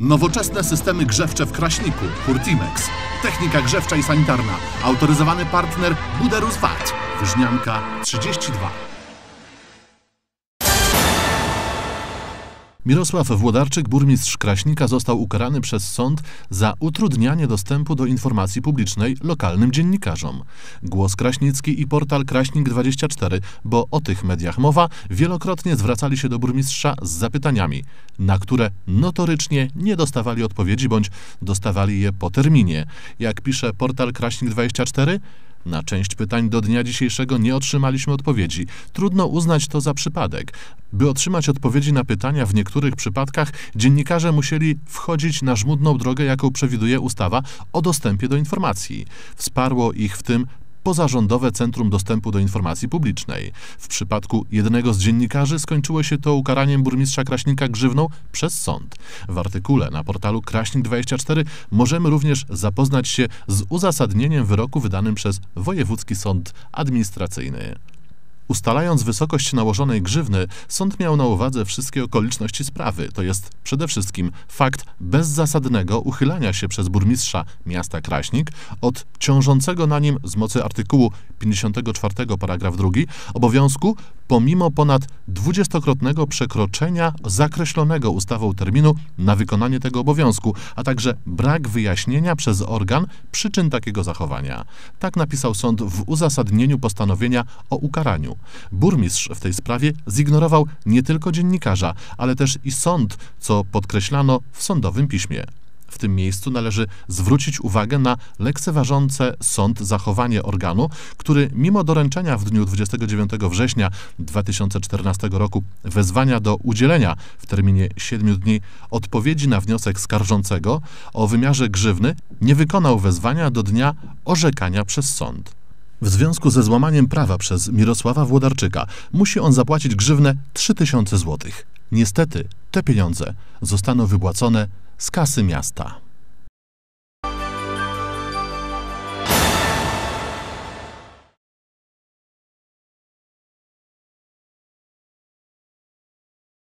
Nowoczesne systemy grzewcze w Kraśniku, Hurtimex. Technika grzewcza i sanitarna. Autoryzowany partner Buderus VAT. Wyżnianka 32. Mirosław Włodarczyk, burmistrz Kraśnika, został ukarany przez sąd za utrudnianie dostępu do informacji publicznej lokalnym dziennikarzom. Głos Kraśnicki i portal Kraśnik24, bo o tych mediach mowa, wielokrotnie zwracali się do burmistrza z zapytaniami, na które notorycznie nie dostawali odpowiedzi bądź dostawali je po terminie. Jak pisze portal Kraśnik24, na część pytań do dnia dzisiejszego nie otrzymaliśmy odpowiedzi. Trudno uznać to za przypadek. By otrzymać odpowiedzi na pytania, w niektórych przypadkach dziennikarze musieli wchodzić na żmudną drogę, jaką przewiduje ustawa o dostępie do informacji. Wsparło ich w tym Pozarządowe Centrum Dostępu do Informacji Publicznej. W przypadku jednego z dziennikarzy skończyło się to ukaraniem burmistrza Kraśnika grzywną przez sąd. W artykule na portalu Kraśnik24 możemy również zapoznać się z uzasadnieniem wyroku wydanym przez Wojewódzki Sąd Administracyjny. Ustalając wysokość nałożonej grzywny, sąd miał na uwadze wszystkie okoliczności sprawy, to jest przede wszystkim fakt bezzasadnego uchylania się przez burmistrza miasta Kraśnik od ciążącego na nim z mocy artykułu 54 paragraf 2 obowiązku pomimo ponad dwudziestokrotnego przekroczenia zakreślonego ustawą terminu na wykonanie tego obowiązku, a także brak wyjaśnienia przez organ przyczyn takiego zachowania. Tak napisał sąd w uzasadnieniu postanowienia o ukaraniu. Burmistrz w tej sprawie zignorował nie tylko dziennikarza, ale też i sąd, co podkreślano w sądowym piśmie. W tym miejscu należy zwrócić uwagę na lekceważące sąd zachowanie organu, który mimo doręczenia w dniu 29 września 2014 roku wezwania do udzielenia w terminie 7 dni odpowiedzi na wniosek skarżącego o wymiarze grzywny nie wykonał wezwania do dnia orzekania przez sąd. W związku ze złamaniem prawa przez Mirosława Włodarczyka musi on zapłacić grzywnę 3000 zł. Niestety te pieniądze zostaną wypłacone z kasy miasta.